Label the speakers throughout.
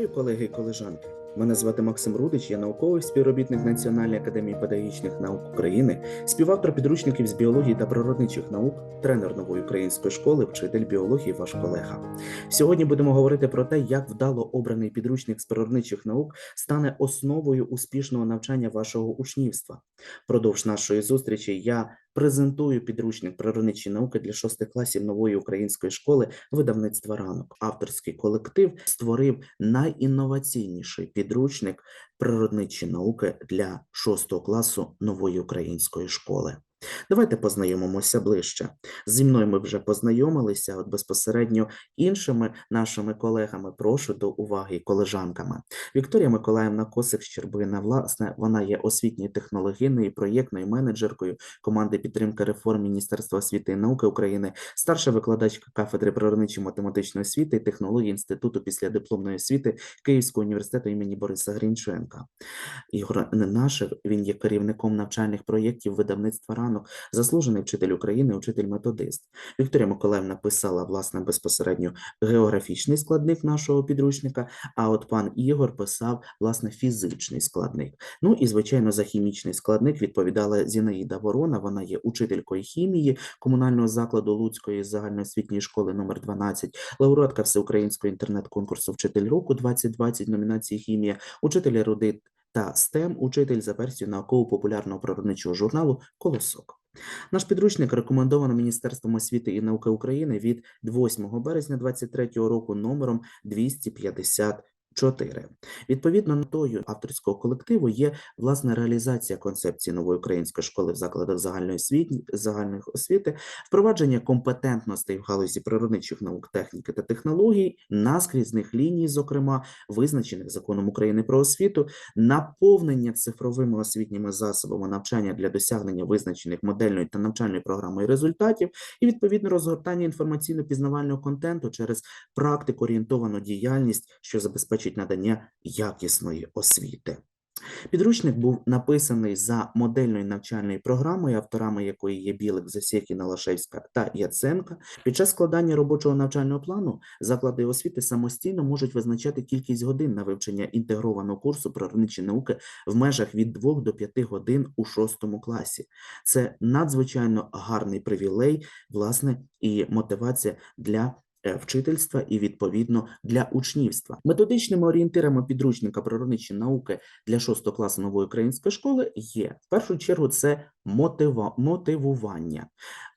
Speaker 1: Вітаю колеги і колежанки. Мене звати Максим Рудич, я науковий співробітник Національної академії педагогічних наук України, співавтор підручників з біології та природничих наук, тренер нової української школи, вчитель біології, ваш колега. Сьогодні будемо говорити про те, як вдало обраний підручник з природничих наук стане основою успішного навчання вашого учнівства. Продовж нашої зустрічі я презентую підручник природничі науки для шостих класів нової української школи видавництва ранок. Авторський колектив створив найінноваційніший підручник природничі науки для шостого класу нової української школи. Давайте познайомимося ближче. Зі мною ми вже познайомилися, от безпосередньо іншими нашими колегами. Прошу до уваги колежанками. Вікторія Миколаївна Косик Щербина, власне, вона є освітньою технологійною проєктною менеджеркою команди підтримки реформ Міністерства освіти і науки України, старша викладачка кафедри природничої математичної освіти і технології Інституту післядипломної освіти Київського університету імені Бориса Грінченка. Ігор Ненашев, він є керівником навчальних проєктів видавництва ранок, заслужений вчитель України, учитель-методист. Вікторія Миколаївна писала власне безпосередньо географічний складник нашого підручника. А от пан Ігор писав власне фізичний складник. Ну і звичайно, за хімічний складник відповідала Зінаїда Ворона. Вона є учителькою хімії комунального закладу Луцької загальноосвітньої школи номер 12, лауреатка всеукраїнського інтернет-конкурсу Вчитель року 2020 номінації хімія, учитель ерудит та STEM, учитель за версією науково-популярного природничого журналу Колосок. Наш підручник рекомендовано Міністерством освіти і науки України від 8 березня 2023 року номером 254. Відповідно, метою авторського колективу є власне реалізація концепції нової української школи в закладах загальної освіти, загальної освіти, впровадження компетентностей в галузі природничих наук, техніки та технологій, наскрізних ліній, зокрема визначених законом України про освіту, наповнення цифровими освітніми засобами навчання для досягнення визначених модельної та навчальної програми результатів, і відповідно розгортання інформаційно-пізнавального контенту через практику орієнтовану діяльність, що забезпечить надання якісної освіти. Підручник був написаний за модельною навчальною програмою, авторами якої є Білик, Засєкіна, Лашевська та Яценка. Під час складання робочого навчального плану заклади освіти самостійно можуть визначати кількість годин на вивчення інтегрованого курсу природничі науки в межах від 2 до 5 годин у 6 класі. Це надзвичайно гарний привілей, власне, і мотивація для вчительства і відповідно для учнівства. Методичними орієнтирами підручника природничі науки для 6 класу нової української школи є в першу чергу це мотива, мотивування,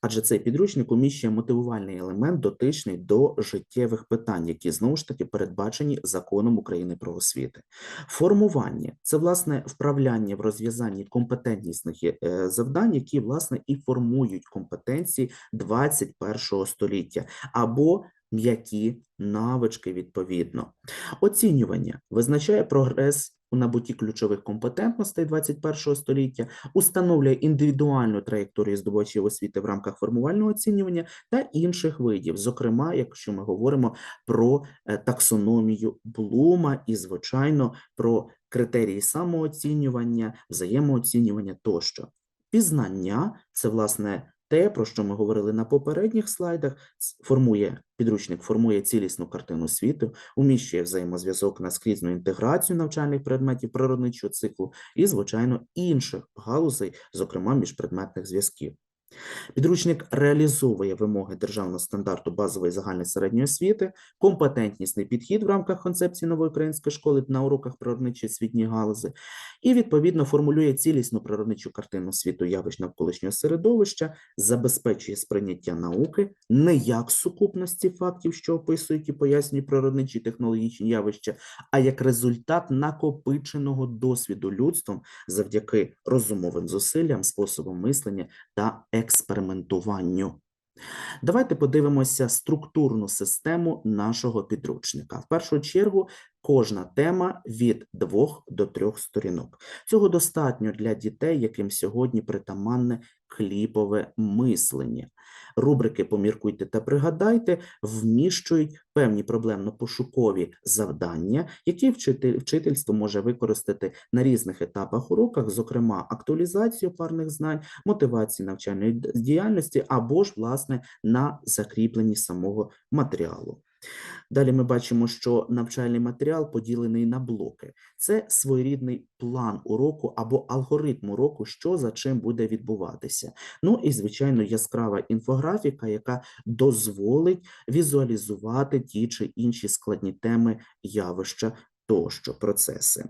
Speaker 1: адже цей підручник уміщує мотивувальний елемент, дотичний до життєвих питань, які знову ж таки передбачені законом України про освіти. Формування це власне вправляння в розв'язанні компетентнісних е, завдань, які власне і формують компетенції 21 століття або м'які навички відповідно. Оцінювання визначає прогрес у набутті ключових компетентностей 21 століття, установлює індивідуальну траєкторію здобувачів освіти в рамках формувального оцінювання та інших видів, зокрема, якщо ми говоримо про е, таксономію Блума і, звичайно, про критерії самооцінювання, взаємооцінювання тощо. Пізнання це власне те, про що ми говорили на попередніх слайдах, формує підручник, формує цілісну картину світу, уміщує взаємозв'язок на скрізну інтеграцію навчальних предметів природничого циклу і, звичайно, інших галузей, зокрема міжпредметних зв'язків. Підручник реалізовує вимоги державного стандарту базової загальної середньої освіти, компетентнісний підхід в рамках концепції нової української школи на уроках природничої освітньої галузі, і відповідно формулює цілісну природничу картину світу явищ навколишнього середовища, забезпечує сприйняття науки не як сукупності фактів, що описують і пояснюють природничі технологічні явища, а як результат накопиченого досвіду людством завдяки розумовим зусиллям, способам мислення та експериментуванню. Давайте подивимося структурну систему нашого підручника. В першу чергу, кожна тема від двох до трьох сторінок. Цього достатньо для дітей, яким сьогодні притаманне кліпове мислення. Рубрики Поміркуйте та пригадайте вміщують певні проблемно-пошукові завдання, які вчительство може використати на різних етапах уроках, зокрема актуалізацію парних знань, мотивації навчальної діяльності або ж, власне, на закріпленні самого матеріалу. Далі ми бачимо, що навчальний матеріал поділений на блоки. Це своєрідний план уроку або алгоритм уроку, що за чим буде відбуватися. Ну і, звичайно, яскрава інфографіка, яка дозволить візуалізувати ті чи інші складні теми, явища тощо процеси.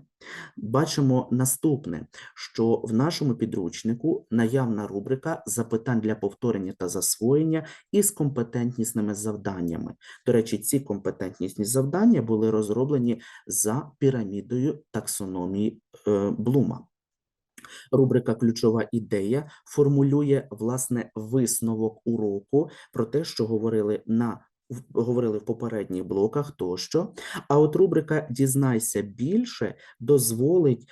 Speaker 1: Бачимо наступне, що в нашому підручнику наявна рубрика запитань для повторення та засвоєння із компетентнісними завданнями. До речі, ці компетентнісні завдання були розроблені за пірамідою таксономії е, Блума. Рубрика Ключова ідея формулює власне висновок уроку про те, що говорили на говорили в попередніх блоках тощо. А от рубрика Дізнайся більше дозволить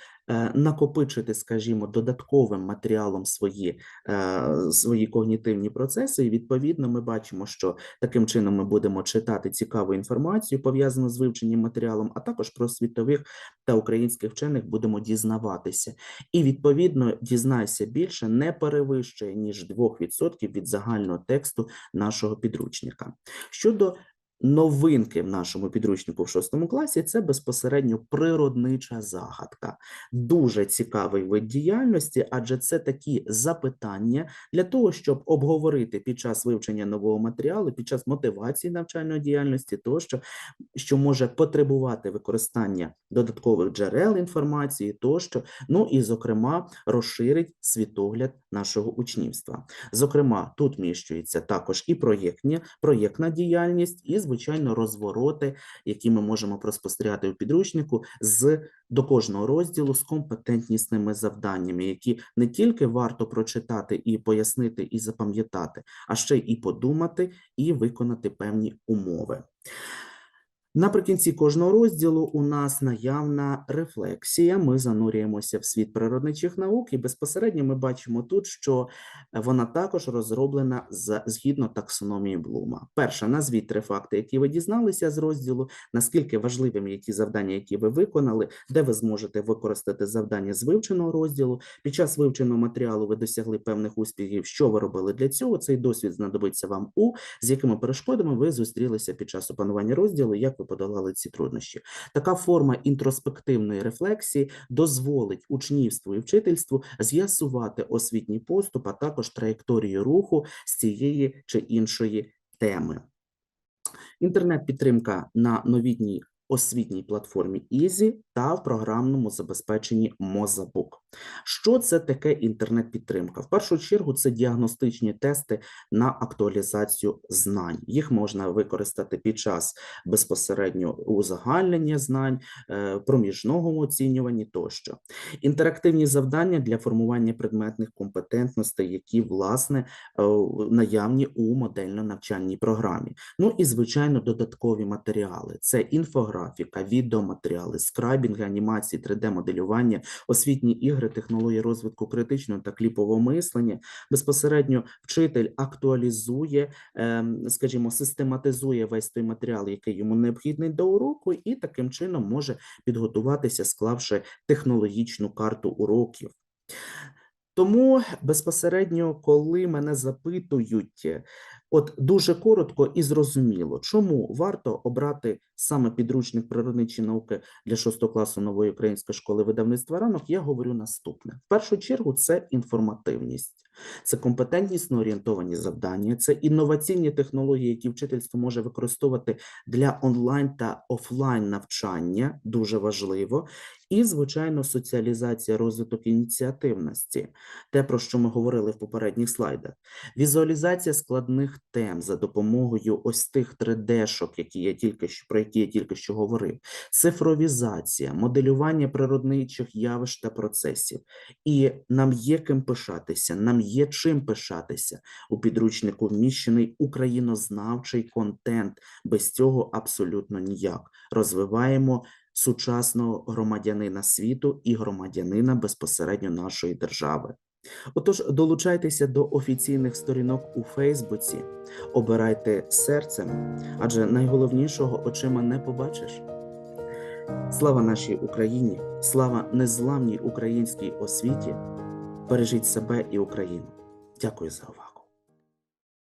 Speaker 1: накопичити, скажімо, додатковим матеріалом свої, е, свої когнітивні процеси. І відповідно ми бачимо, що таким чином ми будемо читати цікаву інформацію, пов'язану з вивченням матеріалом, а також про світових та українських вчених будемо дізнаватися. І відповідно дізнайся більше не перевищує ніж 2% від загального тексту нашого підручника. Щодо новинки в нашому підручнику в шостому класі, це безпосередньо природнича загадка. Дуже цікавий вид діяльності, адже це такі запитання для того, щоб обговорити під час вивчення нового матеріалу, під час мотивації навчальної діяльності, тощо, що може потребувати використання додаткових джерел інформації, тощо, ну і, зокрема, розширить світогляд нашого учнівства. Зокрема, тут вміщується також і проєктна діяльність, і, звичайно, розвороти, які ми можемо проспостерігати у підручнику з до кожного розділу з компетентнісними завданнями, які не тільки варто прочитати і пояснити, і запам'ятати, а ще і подумати, і виконати певні умови. Наприкінці кожного розділу у нас наявна рефлексія. Ми занурюємося в світ природничих наук, і безпосередньо ми бачимо тут, що вона також розроблена за згідно таксономії Блума. Перша, назвіть три факти, які ви дізналися з розділу, наскільки важливими є ті завдання, які ви виконали, де ви зможете використати завдання з вивченого розділу. Під час вивченого матеріалу ви досягли певних успіхів. Що ви робили для цього? Цей досвід знадобиться вам у з якими перешкодами ви зустрілися під час опанування розділу, як ви подолали ці труднощі. Така форма інтроспективної рефлексії дозволить учнівству і вчительству з'ясувати освітній поступ, а також траєкторію руху з цієї чи іншої теми. Інтернет-підтримка на новітній освітній платформі Easy та в програмному забезпеченні Mozabook. Що це таке інтернет-підтримка? В першу чергу це діагностичні тести на актуалізацію знань. Їх можна використати під час безпосередньо узагальнення знань, е, проміжного оцінювання тощо. Інтерактивні завдання для формування предметних компетентностей, які власне е, наявні у модельно-навчальній програмі. Ну і звичайно, додаткові матеріали: це інфографіка, відеоматеріали, скрайбінги, анімації, 3D-моделювання, освітні ігри, технології розвитку критичного та кліпового мислення. Безпосередньо вчитель актуалізує, ем, скажімо, систематизує весь той матеріал, який йому необхідний до уроку, і таким чином може підготуватися, склавши технологічну карту уроків. Тому безпосередньо, коли мене запитують, от дуже коротко і зрозуміло, чому варто обрати саме підручник природничі науки для 6 класу нової української школи видавництва ранок, я говорю наступне: в першу чергу, це інформативність. Це компетентнісно орієнтовані завдання, це інноваційні технології, які вчительство може використовувати для онлайн та офлайн навчання, дуже важливо, і, звичайно, соціалізація, розвиток ініціативності, те, про що ми говорили в попередніх слайдах, візуалізація складних тем за допомогою ось тих 3D-шок, які я тільки що про які я тільки що говорив, цифровізація, моделювання природничих явищ та процесів. І нам є ким пишатися, нам є чим пишатися. У підручнику вміщений українознавчий контент. Без цього абсолютно ніяк. Розвиваємо сучасного громадянина світу і громадянина безпосередньо нашої держави. Отож, долучайтеся до офіційних сторінок у Фейсбуці, обирайте серцем, адже найголовнішого очима не побачиш. Слава нашій Україні, слава незламній українській освіті. Бережіть себе і Україну. Дякую за увагу.